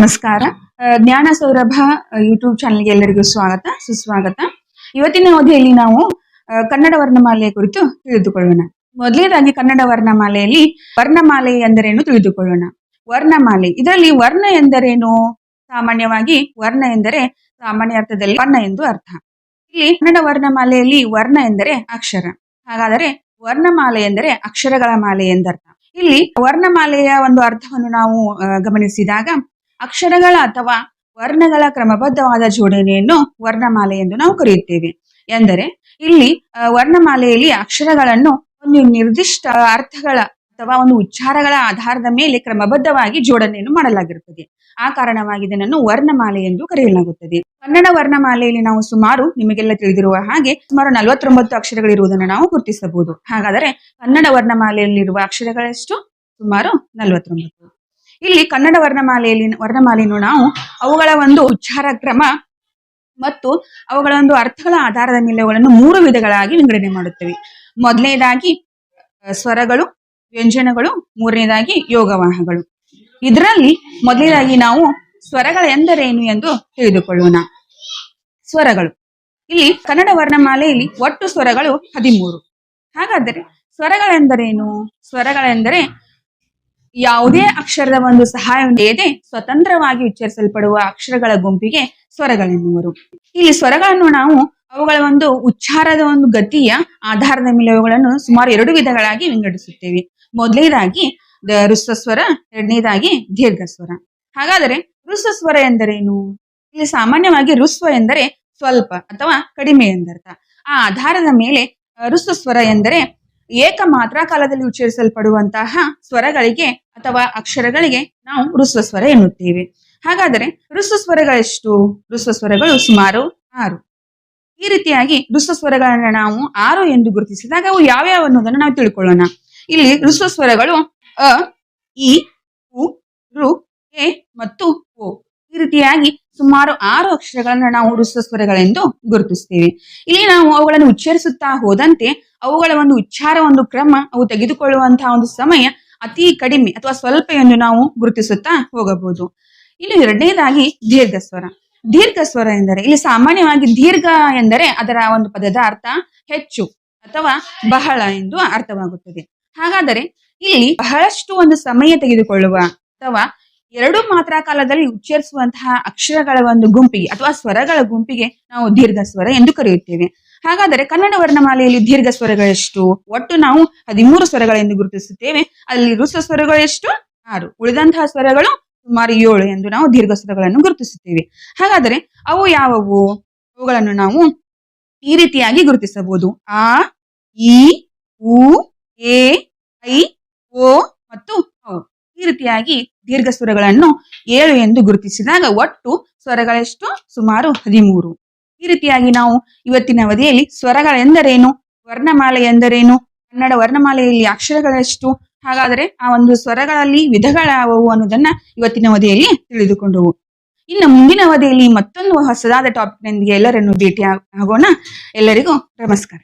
ನಮಸ್ಕಾರ. ಜ್ಞಾನ ಸೌರಭ ಯೂಟ್ಯೂಬ್ ಚಾನಲ್ಗೆ ಎಲ್ಲರಿಗೂ ಸ್ವಾಗತ, ಸುಸ್ವಾಗತ. ಇವತ್ತಿನ ಅವಧಿಯಲ್ಲಿ ನಾವು ಕನ್ನಡ ವರ್ಣಮಾಲೆಯ ಕುರಿತು ತಿಳಿದುಕೊಳ್ಳೋಣ. ಮೊದಲನೇದಾಗಿ ಕನ್ನಡ ವರ್ಣಮಾಲೆಯಲ್ಲಿ ವರ್ಣಮಾಲೆ ಎಂದರೇನು ತಿಳಿದುಕೊಳ್ಳೋಣ. ವರ್ಣಮಾಲೆ, ಇದರಲ್ಲಿ ವರ್ಣ ಎಂದರೇನು? ಸಾಮಾನ್ಯವಾಗಿ ವರ್ಣ ಎಂದರೆ ಸಾಮಾನ್ಯ ಅರ್ಥದಲ್ಲಿ ವರ್ಣ ಎಂದು ಅರ್ಥ. ಇಲ್ಲಿ ಕನ್ನಡ ವರ್ಣಮಾಲೆಯಲ್ಲಿ ವರ್ಣ ಎಂದರೆ ಅಕ್ಷರ. ಹಾಗಾದರೆ ವರ್ಣಮಾಲೆ ಎಂದರೆ ಅಕ್ಷರಗಳ ಮಾಲೆ ಎಂದರ್ಥ. ಇಲ್ಲಿ ವರ್ಣಮಾಲೆಯ ಒಂದು ಅರ್ಥವನ್ನು ನಾವು ಗಮನಿಸಿದಾಗ ಅಕ್ಷರಗಳ ಅಥವಾ ವರ್ಣಗಳ ಕ್ರಮಬದ್ಧವಾದ ಜೋಡಣೆಯನ್ನು ವರ್ಣಮಾಲೆ ಎಂದು ನಾವು ಕರೆಯುತ್ತೇವೆ. ಎಂದರೆ, ಇಲ್ಲಿ ವರ್ಣಮಾಲೆಯಲ್ಲಿ ಅಕ್ಷರಗಳನ್ನು ಒಂದು ನಿರ್ದಿಷ್ಟ ಅರ್ಥಗಳ ಅಥವಾ ಒಂದು ಉಚ್ಚಾರಗಳ ಆಧಾರದ ಮೇಲೆ ಕ್ರಮಬದ್ಧವಾಗಿ ಜೋಡಣೆಯನ್ನು ಮಾಡಲಾಗಿರುತ್ತದೆ. ಆ ಕಾರಣವಾಗಿ ಇದನ್ನು ವರ್ಣಮಾಲೆ ಎಂದು ಕರೆಯಲಾಗುತ್ತದೆ. ಕನ್ನಡ ವರ್ಣಮಾಲೆಯಲ್ಲಿ ನಾವು ಸುಮಾರು, ನಿಮಗೆಲ್ಲ ತಿಳಿದಿರುವ ಹಾಗೆ, ಸುಮಾರು ನಲವತ್ತೊಂಬತ್ತು ಅಕ್ಷರಗಳಿರುವುದನ್ನು ನಾವು ಗುರುತಿಸಬಹುದು. ಹಾಗಾದರೆ ಕನ್ನಡ ವರ್ಣಮಾಲೆಯಲ್ಲಿರುವ ಅಕ್ಷರಗಳೆಷ್ಟು ಸುಮಾರು ನಲವತ್ತೊಂಬತ್ತು. ಇಲ್ಲಿ ಕನ್ನಡ ವರ್ಣಮಾಲೆಯಲ್ಲಿ ವರ್ಣಮಾಲೆಯನ್ನು ನಾವು ಅವುಗಳ ಒಂದು ಉಚ್ಚಾರ, ಕ್ರಮ ಮತ್ತು ಅವುಗಳ ಒಂದು ಅರ್ಥಗಳ ಆಧಾರದ ಮೇಲೆ ಅವುಗಳನ್ನು ಮೂರು ವಿಧಗಳಾಗಿ ವಿಂಗಡಣೆ ಮಾಡುತ್ತೇವೆ. ಮೊದಲನೇದಾಗಿ ಸ್ವರಗಳು, ವ್ಯಂಜನಗಳು, ಮೂರನೇದಾಗಿ ಯೋಗವಾಹಗಳು ಇದರಲ್ಲಿ ಮೊದಲನೇದಾಗಿ ನಾವು ಸ್ವರಗಳ ಎಂದರೇನು ಎಂದು ತಿಳಿದುಕೊಳ್ಳೋಣ. ಸ್ವರಗಳು. ಇಲ್ಲಿ ಕನ್ನಡ ವರ್ಣಮಾಲೆಯಲ್ಲಿ ಒಟ್ಟು ಸ್ವರಗಳು ಹದಿಮೂರು. ಹಾಗಾದರೆ ಸ್ವರಗಳೆಂದರೇನು? ಸ್ವರಗಳೆಂದರೆ ಯಾವುದೇ ಅಕ್ಷರದ ಒಂದು ಸಹಾಯವಿಲ್ಲದೆ ಸ್ವತಂತ್ರವಾಗಿ ಉಚ್ಚರಿಸಲ್ಪಡುವ ಅಕ್ಷರಗಳ ಗುಂಪಿಗೆ ಸ್ವರಗಳೆನ್ನುವರು. ಇಲ್ಲಿ ಸ್ವರಗಳನ್ನು ನಾವು ಅವುಗಳ ಒಂದು ಉಚ್ಚಾರದ ಒಂದು ಗತಿಯ ಆಧಾರದ ಮೇಲೆ ಅವುಗಳನ್ನು ಸುಮಾರು ಎರಡು ವಿಧಗಳಾಗಿ ವಿಂಗಡಿಸುತ್ತೇವೆ. ಮೊದಲನೇದಾಗಿ ಸ್ವರ, ಎರಡನೇದಾಗಿ ದೀರ್ಘ ಸ್ವರ. ಹಾಗಾದರೆ ಸ್ವರ ಎಂದರೇನು? ಇಲ್ಲಿ ಸಾಮಾನ್ಯವಾಗಿ ಋಸ್ವ ಎಂದರೆ ಸ್ವಲ್ಪ ಅಥವಾ ಕಡಿಮೆ ಎಂದರ್ಥ. ಆ ಆಧಾರದ ಮೇಲೆ ಸ್ವರ ಎಂದರೆ ಏಕ ಕಾಲದಲ್ಲಿ ಉಚ್ಚರಿಸಲ್ಪಡುವಂತಹ ಸ್ವರಗಳಿಗೆ ಅಥವಾ ಅಕ್ಷರಗಳಿಗೆ ನಾವು ಋಸ್ವಸ್ವರ ಸ್ವರ ಎನ್ನುತ್ತೇವೆ. ಹಾಗಾದರೆ ಋಸ್ವ ಸ್ವರಗಳೆಷ್ಟು? ಋಸ್ವ ಸ್ವರಗಳು ಸುಮಾರು ಆರು. ಈ ರೀತಿಯಾಗಿ ಋಸ್ವಸ್ವರಗಳನ್ನು ಸ್ವರಗಳನ್ನ ನಾವು ಆರು ಎಂದು ಗುರುತಿಸಿದಾಗ ಅವು ಯಾವ್ಯಾವ ಅನ್ನೋದನ್ನು ನಾವು ತಿಳ್ಕೊಳ್ಳೋಣ. ಇಲ್ಲಿ ಋಸ್ವಸ್ವರಗಳು ಅ, ಇ, ಉ, ರು, ಎ ಮತ್ತು ಓ. ಈ ರೀತಿಯಾಗಿ ಸುಮಾರು ಆರು ಅಕ್ಷರಗಳನ್ನ ನಾವು ಹೃಸ್ವ ಸ್ವರಗಳೆಂದು ಗುರುತಿಸ್ತೀವಿ ಇಲ್ಲಿ ನಾವು ಅವುಗಳನ್ನು ಉಚ್ಚರಿಸುತ್ತಾ ಹೋದಂತೆ ಅವುಗಳ ಒಂದು ಉಚ್ಚಾರ, ಒಂದು ಕ್ರಮ, ಅವು ತೆಗೆದುಕೊಳ್ಳುವಂತಹ ಒಂದು ಸಮಯ ಅತಿ ಕಡಿಮೆ ಅಥವಾ ಸ್ವಲ್ಪ ಎಂದು ನಾವು ಗುರುತಿಸುತ್ತಾ ಹೋಗಬಹುದು. ಇಲ್ಲಿ ಎರಡನೇದಾಗಿ ದೀರ್ಘ ಸ್ವರ. ದೀರ್ಘ ಸ್ವರ ಎಂದರೆ, ಇಲ್ಲಿ ಸಾಮಾನ್ಯವಾಗಿ ದೀರ್ಘ ಎಂದರೆ ಅದರ ಒಂದು ಪದದ ಅರ್ಥ ಹೆಚ್ಚು ಅಥವಾ ಬಹಳ ಎಂದು ಅರ್ಥವಾಗುತ್ತದೆ. ಹಾಗಾದರೆ ಇಲ್ಲಿ ಬಹಳಷ್ಟು ಒಂದು ಸಮಯ ತೆಗೆದುಕೊಳ್ಳುವ ಅಥವಾ ಎರಡು ಮಾತ್ರ ಕಾಲದಲ್ಲಿ ಉಚ್ಚರಿಸುವಂತಹ ಅಕ್ಷರಗಳ ಒಂದು ಗುಂಪಿಗೆ ಅಥವಾ ಸ್ವರಗಳ ಗುಂಪಿಗೆ ನಾವು ದೀರ್ಘ ಸ್ವರ ಎಂದು ಕರೆಯುತ್ತೇವೆ. ಹಾಗಾದರೆ ಕನ್ನಡ ವರ್ಣಮಾಲೆಯಲ್ಲಿ ದೀರ್ಘ ಸ್ವರಗಳೆಷ್ಟು ಒಟ್ಟು ನಾವು ಹದಿಮೂರು ಸ್ವರಗಳೆಂದು ಗುರುತಿಸುತ್ತೇವೆ. ಅಲ್ಲಿ ರುಸ ಸ್ವರಗಳು ಎಷ್ಟು ಆರು. ಉಳಿದಂತಹ ಸ್ವರಗಳು ಸುಮಾರು ಏಳು ಎಂದು ನಾವು ದೀರ್ಘ ಸ್ವರಗಳನ್ನು ಗುರುತಿಸುತ್ತೇವೆ. ಹಾಗಾದರೆ ಅವು ಯಾವುವು? ಅವುಗಳನ್ನು ನಾವು ಈ ರೀತಿಯಾಗಿ ಗುರುತಿಸಬಹುದು. ಆ ಇ ಉ, ಎ ರೀತಿಯಾಗಿ ದೀರ್ಘ ಸ್ವರಗಳನ್ನು ಏಳು ಎಂದು ಗುರುತಿಸಿದಾಗ ಒಟ್ಟು ಸ್ವರಗಳೆಷ್ಟು? ಸುಮಾರು ಹದಿಮೂರು. ಈ ರೀತಿಯಾಗಿ ನಾವು ಇವತ್ತಿನ ಅವಧಿಯಲ್ಲಿ ಸ್ವರಗಳೆಂದರೇನು ವರ್ಣಮಾಲೆ ಎಂದರೇನು? ಕನ್ನಡ ವರ್ಣಮಾಲೆಯಲ್ಲಿ ಅಕ್ಷರಗಳೆಷ್ಟು? ಹಾಗಾದರೆ ಆ ಒಂದು ಸ್ವರಗಳಲ್ಲಿ ವಿಧಗಳಾವವು ಅನ್ನೋದನ್ನ ಇವತ್ತಿನ ಅವಧಿಯಲ್ಲಿ ತಿಳಿದುಕೊಂಡವು. ಇನ್ನು ಮುಂದಿನ ಅವಧಿಯಲ್ಲಿ ಮತ್ತೊಂದು ಹೊಸದಾದ ಟಾಪಿಕ್ನೊಂದಿಗೆ ಎಲ್ಲರನ್ನು ಭೇಟಿ ಆಗೋಣ ಎಲ್ಲರಿಗೂ ನಮಸ್ಕಾರ.